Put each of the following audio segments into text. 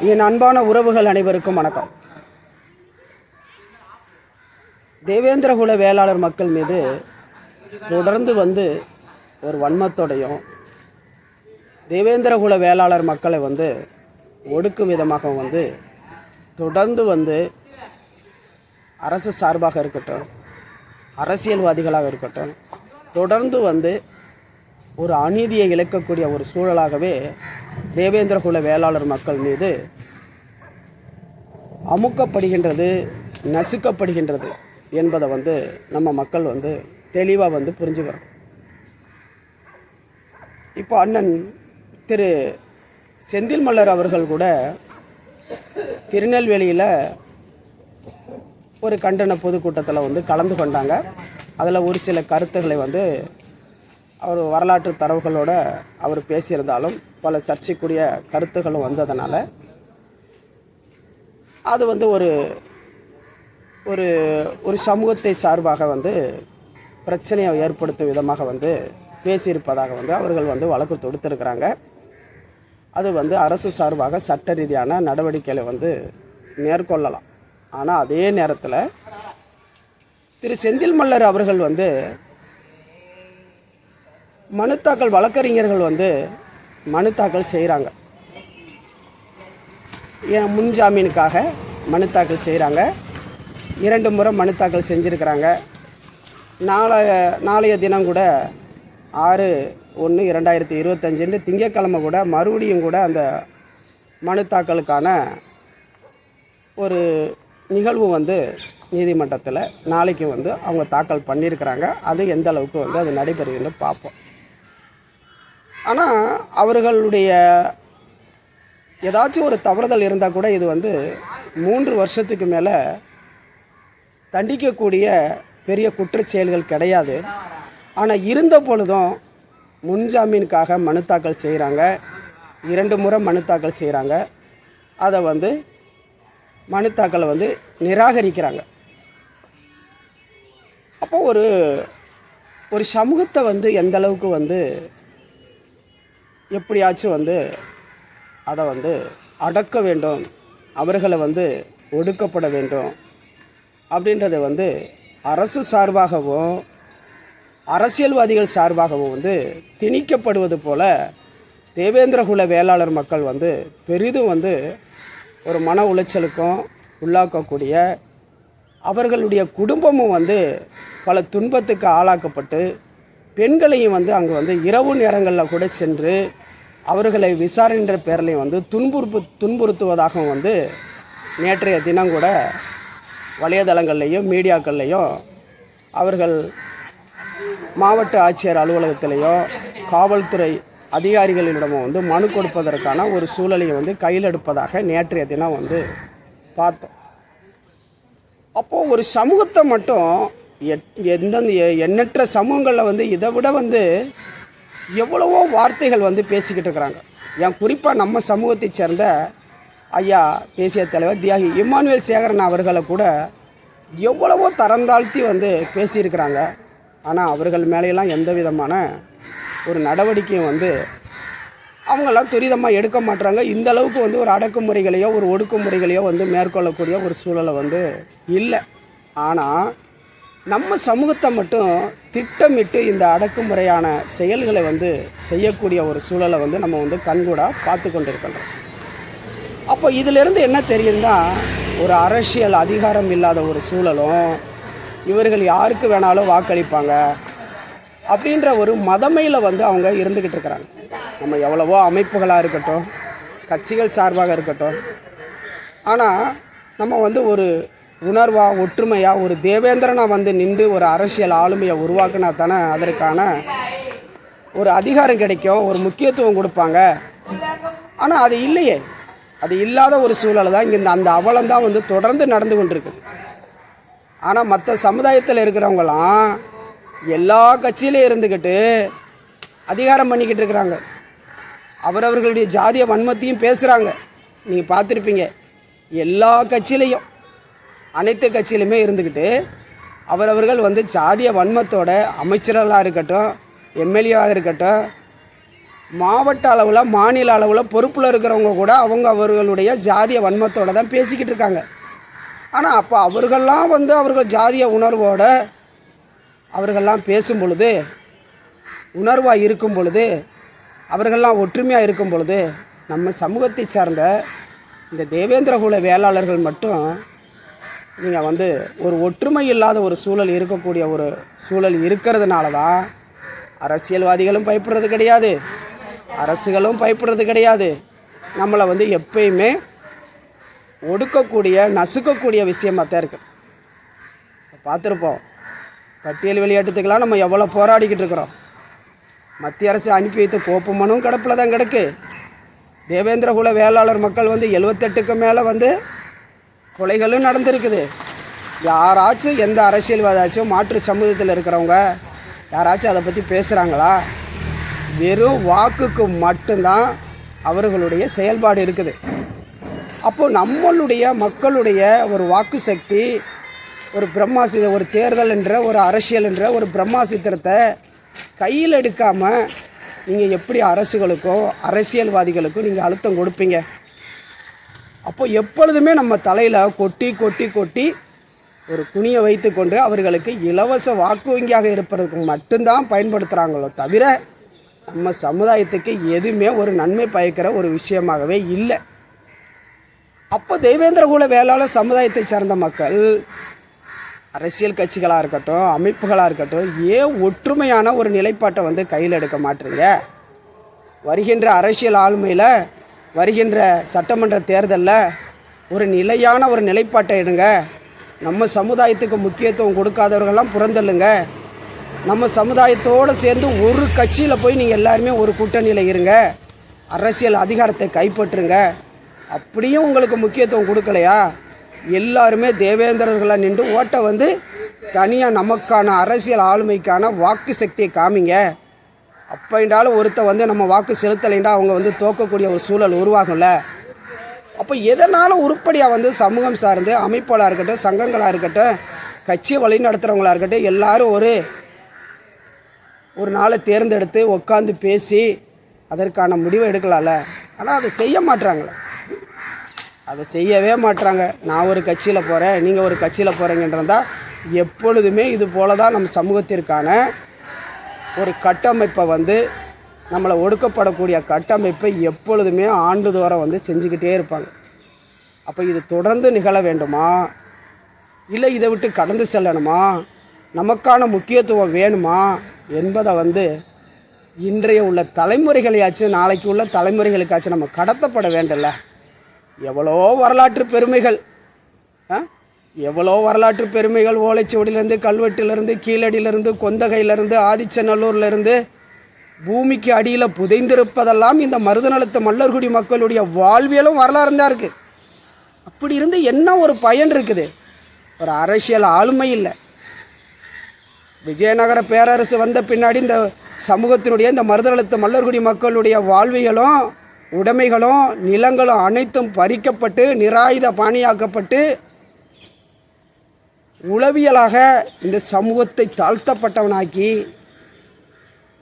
என் அன்பான உறவுகள் அனைவருக்கும் வணக்கம். தேவேந்திரகுல வேளாளர் மக்கள் மீது தொடர்ந்து வந்து ஒரு வன்மத்தோடையும் தேவேந்திரகுல வேளாளர் மக்களை வந்து ஒடுக்கும் விதமாக வந்து தொடர்ந்து வந்து அரசு சார்பாக இருக்கட்டும் அரசியல்வாதிகளாக இருக்கட்டும் தொடர்ந்து வந்து ஒரு அநீதியை இழக்கக்கூடிய ஒரு சூழலாகவே தேவேந்திரகுல வேளாளர் மக்கள் மீது அமுக்கப்படுகின்றது நசுக்கப்படுகின்றது என்பதை வந்து நம்ம மக்கள் வந்து தெளிவாக வந்து புரிஞ்சுக்கிறோம் இப்போ அண்ணன் திரு செந்தில் மல்லர் அவர்கள் கூட திருநெல்வேலியில் ஒரு கண்டன பொதுக்கூட்டத்தில் வந்து கலந்து கொண்டாங்க. அதில் ஒரு சில கருத்துக்களை வந்து அவர் வரலாற்று தரவுகளோடு அவர் பேசியிருந்தாலும் பல சர்ச்சைக்குரிய கருத்துகளும் வந்ததுனால அது வந்து ஒரு ஒரு ஒரு சமூகத்தை சார்பாக வந்து பிரச்சனையை ஏற்படுத்தும் விதமாக வந்து பேசியிருப்பதாக வந்து அவர்கள் வந்து வழக்கு தொடுத்திருக்கிறாங்க. அது வந்து அரசு சார்பாக சட்ட ரீதியான நடவடிக்கைகளை வந்து மேற்கொள்ளலாம். ஆனால் அதே நேரத்தில் திரு செந்தில் மல்லர் அவர்கள் வந்து மனு தாக்கல் வழக்கறிஞர்கள் வந்து மனு தாக்கல் செய்கிறாங்க ஏன் முன்ஜாமீனுக்காக மனு தாக்கல் செய்கிறாங்க இரண்டு முறை மனு தாக்கல் செஞ்சுருக்கிறாங்க. நாளைய நாளைய தினம் கூட ஆறு ஒன்று இரண்டாயிரத்தி இருபத்தஞ்சுன்னு திங்கட்கிழமை கூட மறுபடியும் கூட அந்த மனு தாக்கலுக்கான ஒரு நிகழ்வு வந்து நீதிமன்றத்தில் நாளைக்கு வந்து அவங்க தாக்கல் பண்ணியிருக்கிறாங்க அது எந்த அளவுக்கு வந்து அது நடைபெறுதுன்னு பார்ப்போம். ஆனால் அவர்களுடைய ஏதாச்சும் ஒரு தவறுதல் இருந்தால் கூட இது வந்து மூன்று வருஷத்துக்கு மேலே தண்டிக்கக்கூடிய பெரிய குற்றச்செயல்கள் கிடையாது. ஆனால் இருந்த பொழுதும் முன்ஜாமீனுக்காக மனு தாக்கல் செய்கிறாங்க இரண்டு முறை மனு தாக்கல் செய்கிறாங்க அதை வந்து மனு தாக்கலை வந்து நிராகரிக்கிறாங்க. அப்போ ஒரு ஒரு சமூகத்தை வந்து எந்த அளவுக்கு வந்து எப்படியாச்சும் வந்து அதை வந்து அடக்க வேண்டும் அவர்களை வந்து ஒடுக்கப்பட வேண்டும் அப்படின்றத வந்து அரசு சார்பாகவும் அரசியல்வாதிகள் சார்பாகவும் வந்து திணிக்கப்படுவது போல தேவேந்திரகுல வேளாளர் மக்கள் வந்து பெரிதும் வந்து ஒரு மன உளைச்சலுக்கும் உள்ளாக்கக்கூடிய அவர்களுடைய குடும்பமும் வந்து பல துன்பத்துக்கு ஆளாக்கப்பட்டு பெண்களையும் வந்து அங்கே வந்து இரவு நேரங்களில் கூட சென்று அவர்களை விசாரணைன்ற பேரிலையும் வந்து துன்புறுப்பு துன்புறுத்துவதாகவும் வந்து நேற்றைய தினம் கூட வலைதளங்கள்லேயும் மீடியாக்கள்லேயும் அவர்கள் மாவட்ட ஆட்சியர் அலுவலகத்திலையும் காவல்துறை அதிகாரிகளிடமும் வந்து மனு கொடுப்பதற்கான ஒரு சூழலை வந்து கையில் எடுப்பதாக நேற்றைய தினம் வந்து பார்த்தோம். அப்போது ஒரு சமூகத்தை மட்டும் எந்தெந்த எண்ணற்ற சமூகங்களில் வந்து இதை விட வந்து எவ்வளவோ வார்த்தைகள் வந்து பேசிக்கிட்டு இருக்கிறாங்க. ஏன் குறிப்பாக நம்ம சமூகத்தைச் சேர்ந்த ஐயா தேசிய தலைவர் தியாகி இம்மானுவேல் சேகரன் அவர்களை கூட எவ்வளவோ தரந்தாழ்த்தி வந்து பேசியிருக்கிறாங்க. ஆனால் அவர்கள் மேலையெல்லாம் எந்த விதமான ஒரு நடவடிக்கையும் வந்து அவங்களாம் துரிதமாக எடுக்க மாட்டுறாங்க இந்த அளவுக்கு வந்து ஒரு அடக்குமுறைகளையோ ஒரு ஒடுக்குமுறைகளையோ வந்து மேற்கொள்ளக்கூடிய ஒரு சூழலை வந்து இல்லை. ஆனால் நம்ம சமூகத்தை மட்டும் திட்டமிட்டு இந்த அடக்குமுறையான செயல்களை வந்து செய்யக்கூடிய ஒரு சூழலை வந்து நம்ம வந்து கண்கூடாக பார்த்து கொண்டிருக்கின்றோம். அப்போ இதிலிருந்து என்ன தெரியுதுன்னா ஒரு அரசியல் அதிகாரம் இல்லாத ஒரு சூழலும் இவர்கள் யாருக்கு வேணாலும் வாக்களிப்பாங்க அப்படின்ற ஒரு மதமையில் வந்து அவங்க இருந்துக்கிட்டு இருக்கிறாங்க. நம்ம எவ்வளவோ அமைப்புகளாக இருக்கட்டும் கட்சிகள் சார்பாக இருக்கட்டும் ஆனால் நம்ம வந்து ஒரு உணர்வாக ஒற்றுமையாக ஒரு தேவேந்திரனாக வந்து நின்று ஒரு அரசியல் ஆளுமையை உருவாக்குனா தானே அதற்கான ஒரு அதிகாரம் கிடைக்கும் ஒரு முக்கியத்துவம் கொடுப்பாங்க. ஆனால் அது இல்லையே. அது இல்லாத ஒரு சூழல் தான் இங்கே இந்த அந்த அவலம் தான் வந்து தொடர்ந்து நடந்து கொண்டிருக்கு. ஆனால் மற்ற சமுதாயத்தில் இருக்கிறவங்களாம் எல்லா கட்சியிலையும் இருந்துக்கிட்டு அதிகாரம் பண்ணிக்கிட்டு இருக்கிறாங்க. அவரவர்களுடைய ஜாதிய வன்மத்தையும் பேசுகிறாங்க நீங்கள் பார்த்துருப்பீங்க. எல்லா கட்சியிலையும். அனைத்து கட்சியிலுமே இருந்துக்கிட்டு அவரவர்கள் வந்து ஜாதிய வன்மத்தோட அமைச்சர்களாக இருக்கட்டும் எம்எல்ஏவாக இருக்கட்டும் மாவட்ட அளவில் மாநில அளவில் பொறுப்பில் இருக்கிறவங்க கூட அவங்க அவர்களுடைய ஜாதிய வன்மத்தோடு தான் பேசிக்கிட்டு இருக்காங்க. ஆனால் அப்போ அவர்கள்லாம் வந்து அவர்கள் ஜாதிய உணர்வோடு அவர்கள்லாம் பேசும் பொழுது உணர்வாக இருக்கும் பொழுது அவர்கள்லாம் ஒற்றுமையாக இருக்கும் பொழுது நம்ம சமூகத்தை சார்ந்த இந்த தேவேந்திரகுல வேளாளர்கள் மட்டும் நீங்கள் வந்து ஒரு ஒற்றுமை இல்லாத ஒரு சூழல் இருக்கக்கூடிய ஒரு சூழல் இருக்கிறதுனால தான் அரசியல்வாதிகளும் பயப்படுறது கிடையாது. அரசுகளும் பயப்படுறது கிடையாது. நம்மளை வந்து எப்பயுமே ஒடுக்கக்கூடிய நசுக்கக்கூடிய விஷயமாக தான் இருக்குது பார்த்துருப்போம். பட்டியல் விளையாட்டுத்துக்கெல்லாம் நம்ம எவ்வளோ போராடிக்கிட்டு இருக்கிறோம். மத்திய அரசு அனுப்பி வைத்த கோப்பு மனுவும் கிடப்பில் தான் கிடக்கு தேவேந்திரகுல வேளாளர் மக்கள் வந்து எழுவத்தெட்டுக்கு மேலே வந்து கொலைகளும் நடந்திருக்குது. யாராச்சும் எந்த அரசியல்வாதாச்சும் மாற்று சமூகத்தில் இருக்கிறவங்க யாராச்சும் அதை பற்றி பேசுகிறாங்களா வெறும் வாக்குக்கு மட்டும்தான் அவர்களுடைய செயல்பாடு இருக்குது. அப்போது நம்மளுடைய மக்களுடைய ஒரு வாக்கு சக்தி ஒரு பிரம்மாசி ஒரு தேர்தல் என்ற ஒரு அரசியல் என்ற ஒரு பிரம்மாசித்திரத்தை கையில் எடுக்காமல் நீங்கள் எப்படி அரசுகளுக்கோ அரசியல்வாதிகளுக்கோ நீங்கள் அழுத்தம் கொடுப்பீங்க? அப்போ எப்பொழுதுமே நம்ம தலையில் கொட்டி கொட்டி கொட்டி ஒரு குனியை வைத்துக்கொண்டு அவர்களுக்கு இலவச வாக்கு வங்கியாக இருப்பதற்கு மட்டும்தான் பயன்படுத்துகிறாங்களோ தவிர நம்ம சமுதாயத்துக்கு எதுவுமே ஒரு நன்மை பயக்கிற ஒரு விஷயமாகவே இல்லை. அப்போ தெய்வேந்திரகுல வேளாளர் சமுதாயத்தை சார்ந்த மக்கள் அரசியல் கட்சிகளாக இருக்கட்டும் அமைப்புகளாக இருக்கட்டும் ஏன் ஒற்றுமையான ஒரு நிலைப்பாட்டை வந்து கையில் எடுக்க மாட்டீங்க? வருகின்ற அரசியல் ஆளுமையில் வருகின்ற சட்டமன்ற தேர்தலில் ஒரு நிலையான ஒரு நிலைப்பாட்டை எடுங்க. நம்ம சமுதாயத்துக்கு முக்கியத்துவம் கொடுக்காதவர்கள்லாம் புறந்தள்ளுங்க. நம்ம சமுதாயத்தோடு சேர்ந்து ஒரு கட்சியில் போய் நீங்கள் எல்லாருமே ஒரு கூட்டணியில் இருங்க. அரசியல் அதிகாரத்தை கைப்பற்றுங்க. அப்படியும் உங்களுக்கு முக்கியத்துவம் கொடுக்கலையா? எல்லாருமே தேவேந்திரர்களாக நின்று ஓட்டை வந்து தனியாக நமக்கான அரசியல் ஆளுமைக்கான வாக்கு சக்தியை காமிங்க. அப்போண்டாலும் ஒருத்த வந்து நம்ம வாக்கு செலுத்தலைண்டா அவங்க வந்து தோக்கக்கூடிய ஒரு சூழல் உருவாகும்ல. அப்போ எதனாலும் உருப்படியாக வந்து சமூகம் சார்ந்து அமைப்புகளாக இருக்கட்டும் சங்கங்களாக இருக்கட்டும் கட்சியை வழி நடத்துகிறவங்களா இருக்கட்டும் எல்லாரும் ஒரு ஒரு நாளை தேர்ந்தெடுத்து உட்காந்து பேசி அதற்கான முடிவை எடுக்கலாம்ல. ஆனால் அதை செய்ய மாட்டாங்களே அதை செய்யவே மாட்றாங்க. நான் ஒரு கட்சியில் போகிறேன் நீங்கள் ஒரு கட்சியில் போகிறீங்கன்றதா எப்பொழுதுமே இது போல தான் நம்ம சமூகத்திற்கான ஒரு கட்டமைப்பை வந்து நம்மளை ஒடுக்கப்படக்கூடிய கட்டமைப்பை எப்பொழுதுமே ஆண்டுதோறும் வந்து செஞ்சுக்கிட்டே இருப்பாங்க. அப்போ இது தொடர்ந்து நிகழ வேண்டுமா? இல்லை இதை விட்டு கடந்து செல்லணுமா? நமக்கான முக்கியத்துவம் வேணுமா? என்பதை வந்து இன்றைய உள்ள தலைமுறைகளையாச்சும் நாளைக்கு உள்ள தலைமுறைகளுக்காச்சும் நம்ம கடத்தப்பட வேண்டல எவ்வளோ வரலாற்று பெருமைகள். ஆ? எவ்வளோ வரலாற்று பெருமைகள் ஓலைச்சுவடியிலேருந்து கல்வெட்டிலேருந்து கீழடியிலேருந்து கொந்தகையிலேருந்து ஆதிச்சநல்லூர்லேருந்து பூமிக்கு அடியில் புதைந்திருப்பதெல்லாம் இந்த மருதநலத்து மல்லர்குடி மக்களுடைய வாழ்வியலும் வரலாறு தான் இருக்குது அப்படி இருந்து என்ன ஒரு பயன் இருக்குது? ஒரு அரசியல் ஆளுமை இல்லை. விஜயநகர பேரரசு வந்த பின்னாடி இந்த சமூகத்தினுடைய இந்த மருதநலத்து மல்லர்குடி மக்களுடைய வாழ்வியலும் உடைமைகளும் நிலங்களும் அனைத்தும் பறிக்கப்பட்டு நிராயுத பாணியாக்கப்பட்டு உளவியலாக இந்த சமூகத்தை தாழ்த்தப்பட்டவனாக்கி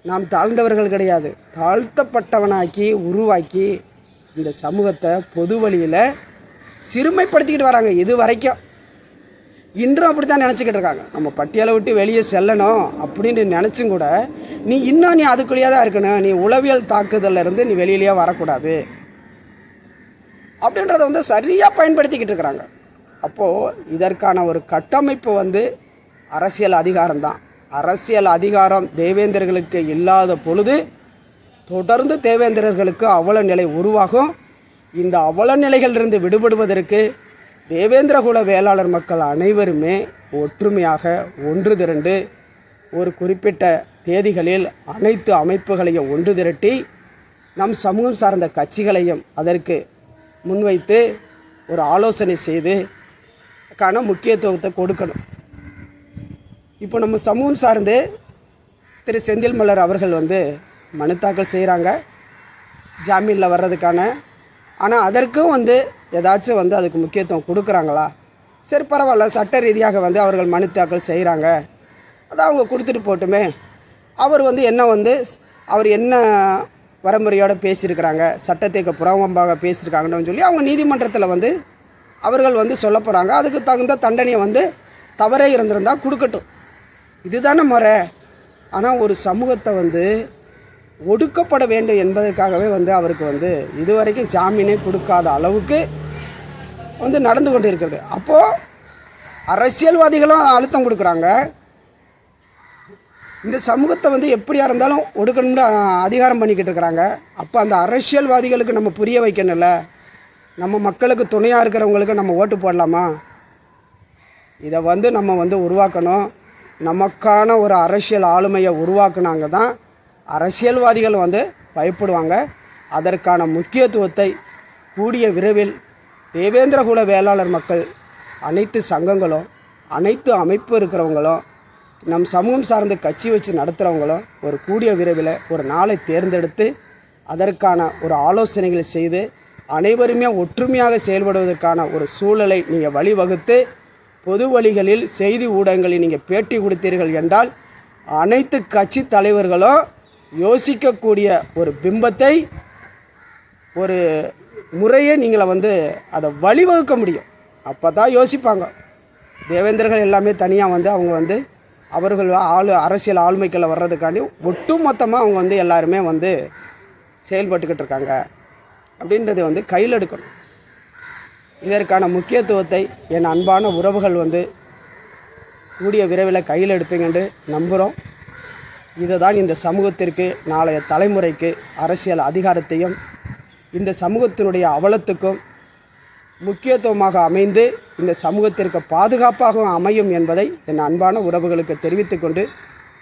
நாம் தாழ்ந்தவர்கள் கிடையாது. தாழ்த்தப்பட்டவனாக்கி உருவாக்கி இந்த சமூகத்தை பொது வழியில் சிறுமைப்படுத்திக்கிட்டு வராங்க. இது வரைக்கும் இன்றும் அப்படி தான் நினச்சிக்கிட்டு இருக்காங்க. நம்ம பட்டியலை விட்டு வெளியே செல்லணும் அப்படின்னு நினச்சும் கூட நீ இன்னும் நீ அதுக்குள்ளேயே தான் இருக்கணும். நீ உளவியல் தாக்குதல்ல இருந்து நீ வெளியிலேயே வரக்கூடாது. அப்படின்றத வந்து சரியாக பயன்படுத்திக்கிட்டு இருக்கிறாங்க. அப்போது இதற்கான ஒரு கட்டமைப்பு வந்து அரசியல் அதிகாரம்தான். அரசியல் அதிகாரம் தேவேந்திரர்களுக்கு இல்லாத பொழுது தொடர்ந்து தேவேந்திரர்களுக்கு அவல நிலை உருவாகும். இந்த அவல நிலைகளிலிருந்து விடுபடுவதற்கு தேவேந்திரகுல வேளாளர் மக்கள் அனைவருமே ஒற்றுமையாக ஒன்று திரண்டு ஒரு குறிப்பிட்ட தேதிகளில் அனைத்து அமைப்புகளையும் ஒன்று திரட்டி நம் சமூகம் சார்ந்த கட்சிகளையும் அதற்கு முன்வைத்து ஒரு ஆலோசனை செய்து கான முக்கியத்துவத்தை கொடுக்கணும். இப்போ நம்ம சமூகம் சார்ந்து திரு செந்தில் மலர் அவர்கள் வந்து மனு தாக்கல் செய்கிறாங்க ஜாமீனில் வர்றதுக்கான. ஆனால் அதற்கும் வந்து ஏதாச்சும் வந்து அதுக்கு முக்கியத்துவம் கொடுக்குறாங்களா? சரி பரவாயில்ல. சட்ட ரீதியாக வந்து அவர்கள் மனு தாக்கல் செய்கிறாங்க அதை அவங்க கொடுத்துட்டு போட்டுமே. அவர் வந்து என்ன வந்து அவர் என்ன வரமுறையோடு பேசியிருக்கிறாங்க? சட்டத்திற்கு புறம்பமாக பேசியிருக்காங்கன்னு சொல்லி அவங்க நீதிமன்றத்தில் வந்து அவர்கள் வந்து சொல்ல போகிறாங்க அதுக்கு தகுந்த தண்டனையை வந்து தவறே இருந்திருந்தால் கொடுக்கட்டும். இதுதானே முறை. ஆனால் ஒரு சமூகத்தை வந்து ஒடுக்கப்பட வேண்டும் என்பதற்காகவே வந்து அவருக்கு வந்து இதுவரைக்கும் ஜாமீனே கொடுக்காத அளவுக்கு வந்து நடந்து கொண்டு இருக்கிறது அப்போது அரசியல்வாதிகளும் அழுத்தம் கொடுக்குறாங்க. இந்த சமூகத்தை வந்து எப்படியாக இருந்தாலும் ஒடுக்கணும்னு அதிகாரம் பண்ணிக்கிட்டு இருக்கிறாங்க. அப்போ அந்த அரசியல்வாதிகளுக்கு நம்ம புரிய வைக்கணும்ல. நம்ம மக்களுக்கு துணையாக இருக்கிறவங்களுக்கு நம்ம ஓட்டு போடலாமா? இதை வந்து நம்ம வந்து உருவாக்கணும். நமக்கான ஒரு அரசியல் ஆளுமையை உருவாக்குனாங்க தான் அரசியல்வாதிகள் வந்து பயப்படுவாங்க. அதற்கான முக்கியத்துவத்தை கூடிய விரைவில் தேவேந்திரகுல வேளாளர் மக்கள் அனைத்து சங்கங்களும் அனைத்து அமைப்பு இருக்கிறவங்களும் நம் சமூகம் சார்ந்த கட்சி வச்சு நடத்துகிறவங்களும் ஒரு கூடிய விரைவில் ஒரு நாளை தேர்ந்தெடுத்து அதற்கான ஒரு ஆலோசனைகளை செய்து அனைவருமே ஒற்றுமையாக செயல்படுவதற்கான ஒரு சூழலை நீங்கள் வழிவகுத்து பொது வழிகளில் செய்தி ஊடகங்களில் நீங்கள் பேட்டி கொடுத்தீர்கள் என்றால் அனைத்து கட்சி தலைவர்களும் யோசிக்கக்கூடிய ஒரு பிம்பத்தை ஒரு முறையை நீங்களை வந்து அதை வழிவகுக்க முடியும். அப்போ தான் யோசிப்பாங்க. தேவேந்திரர்கள் எல்லாமே தனியாக வந்து அவங்க வந்து அவர்கள் ஆளு அரசியல் ஆளுமைக்குள்ளே வர்றதுக்காண்டி ஒட்டுமொத்தமாக அவங்க வந்து எல்லாருமே வந்து செயல்பட்டுக்கிட்டு இருக்காங்க. அப்படின்றத வந்து கையில் எடுக்கணும். இதற்கான முக்கியத்துவத்தை என் அன்பான உறவுகள் வந்து கூடிய விரைவில் கையில் எடுப்பீங்கன்னு நம்புகிறோம். இதுதான் இந்த சமூகத்திற்கு நாளைய தலைமுறைக்கு அரசியல் அதிகாரத்தையும் இந்த சமூகத்தினுடைய அவலத்துக்கும் முக்கியத்துவமாக அமைந்து இந்த சமூகத்திற்கு பாதுகாப்பாகவும் அமையும் என்பதை என் அன்பான உறவுகளுக்கு தெரிவித்துக்கொண்டு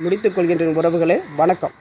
முடித்துக்கொள்கின்ற உறவுகளே வணக்கம்.